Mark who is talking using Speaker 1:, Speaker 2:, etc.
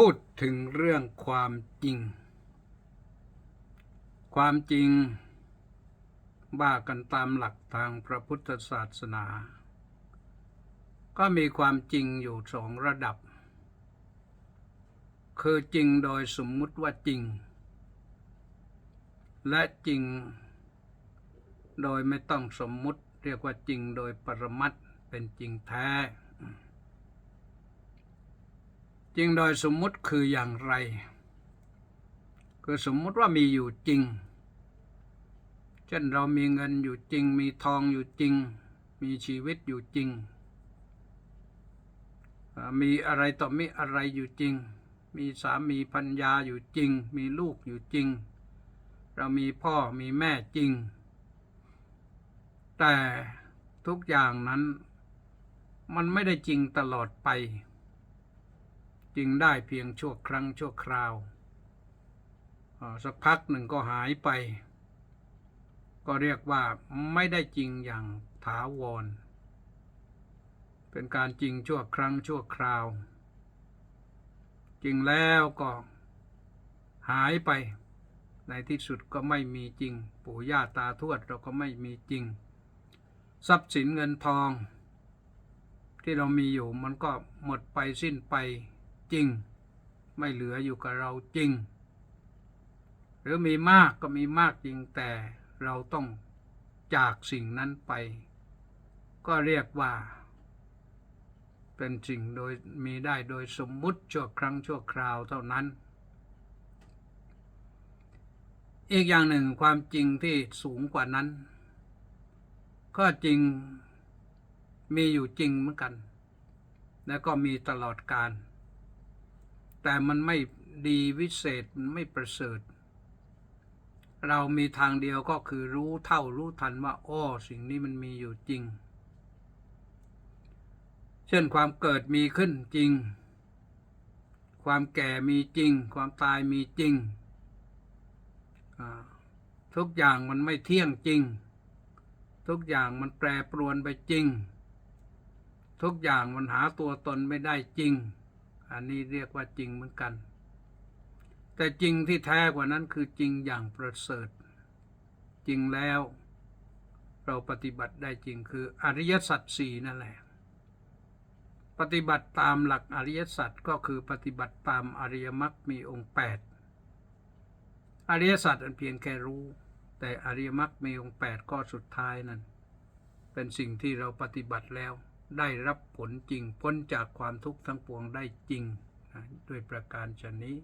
Speaker 1: พูดถึงเรื่องความจริง ความจริงว่ากันตามหลักทางพระพุทธศาสนา ก็มีความจริงอยู่สองระดับ คือจริงโดยสมมุติว่าจริง และจริงโดยไม่ต้องสมมุติเรียกว่าจริงโดยปรมัตถ์เป็นจริงแท้ จริงโดยสมมุติคืออย่างไร คือสมมุติว่ามีอยู่จริง เช่นเรามีเงินอยู่จริง มีทองอยู่จริง มีชีวิตอยู่จริง มีอะไรต่อมีอะไรอยู่จริง มีสามีพัญญาอยู่จริง มีลูกอยู่จริง เรามีพ่อมีแม่จริง แต่ทุกอย่างนั้นมันไม่ได้จริงตลอดไป จริงได้เพียงชั่วครั้งชั่วคราว สักพักหนึ่งก็หายไป ก็เรียกว่าไม่ได้จริงอย่างถาวร เป็นการจริงชั่วครั้งชั่วคราว จริงแล้วก็หายไป ในที่สุดก็ไม่มีจริง ปู่ย่าตาทวดเราก็ไม่มีจริง ทรัพย์สินเงินทองที่เรามีอยู่มันก็หมดไปสิ้นไป จริง ไม่เหลืออยู่กับเราจริง หรือมีมากก็มีมากจริงแต่เราต้องจากสิ่งนั้นไป ก็เรียกว่า เป็นสิ่งโดยมีได้โดยสมมุติชั่วครั้งชั่วคราวเท่านั้น อีกอย่างหนึ่งความจริงที่สูงกว่านั้น ก็จริงมีอยู่จริงเหมือนกัน แล้วก็มีตลอดการ แต่มันไม่ดีวิเศษมันไม่ประเสริฐ เรามีทางเดียวก็คือรู้เท่ารู้ทันว่าอ้อสิ่งนี้มันมีอยู่จริง เช่นความเกิดมีขึ้นจริง ความแก่มีจริง ความตายมีจริง ทุกอย่างมันไม่เที่ยงจริง ทุกอย่างมันแปรปรวนไปจริง ทุกอย่างมันหาตัวตนไม่ได้จริง อันนี้เรียกว่าจริงเหมือนกัน แต่จริงที่แท้กว่านั้นคือจริงอย่างประเสริฐ จริงแล้ว เราปฏิบัติได้จริงคืออริยสัจสี่นั่นแหละ ปฏิบัติตามหลักอริยสัจก็คือปฏิบัติตามอริยมรรคมีองค์แปดอริยสัจอันเพียงแค่รู้ แต่อริยมรรคมีองค์แปดก็สุดท้ายนั้น เป็นสิ่งที่เราปฏิบัติแล้ว ได้รับผลจริง พ้นจากความทุกข์ทั้งปวงได้จริงนะด้วยประการชนนี้